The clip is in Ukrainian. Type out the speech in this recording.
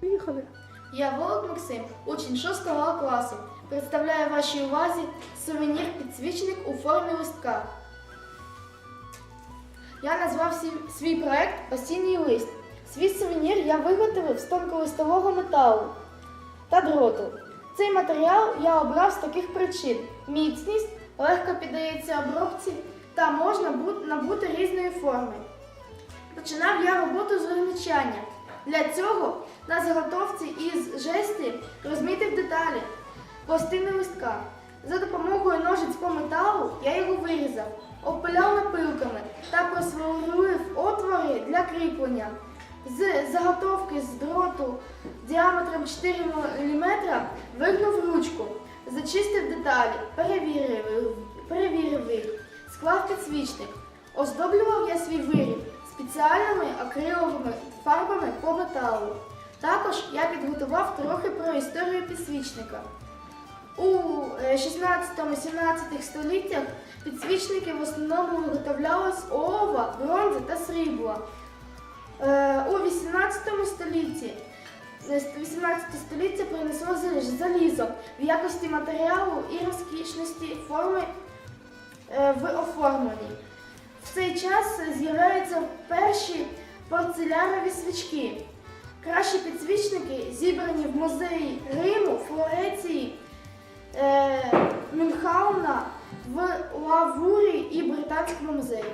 Поїхали. Я Волок Максим, учень 6 класу. Представляю вашій увазі сувенір підсвічник у формі листка. Я назвав свій, проект Осінній лист. Свій сувенір я виготовив з тонколистового металу та дроту. Цей матеріал я обрав з таких причин: міцність, легко піддається обробці та можна набути різної форми. Починав я роботу з вигначання. Для цього на заготовці із жесті розмітив деталі пластини листка. За допомогою ножиць по металу я його вирізав, опиляв напилками та просверлив отвори для кріплення. З заготовки з дроту діаметром 4 мм вигнув ручку, зачистив деталі, перевірив, перевірив їх, склав підсвічник. Оздоблював я свій виріб спеціальними акриловими фарбами по металу. Також я підготував трохи про історію підсвічника. У е, 16-17 століттях підсвічники в основному виготовляли з олова, бронзи та срібла. Е, У 18 столітті е, 18 століття принесло зал- залізо в якості матеріалу і розкішності форми е, в оформленні. В цей час з'являються перші порцелянові свічки. Кращі підсвічники зібрані в музеї Риму, Флореції, е, Мюнхауна, в Лавурі і Британському музеї.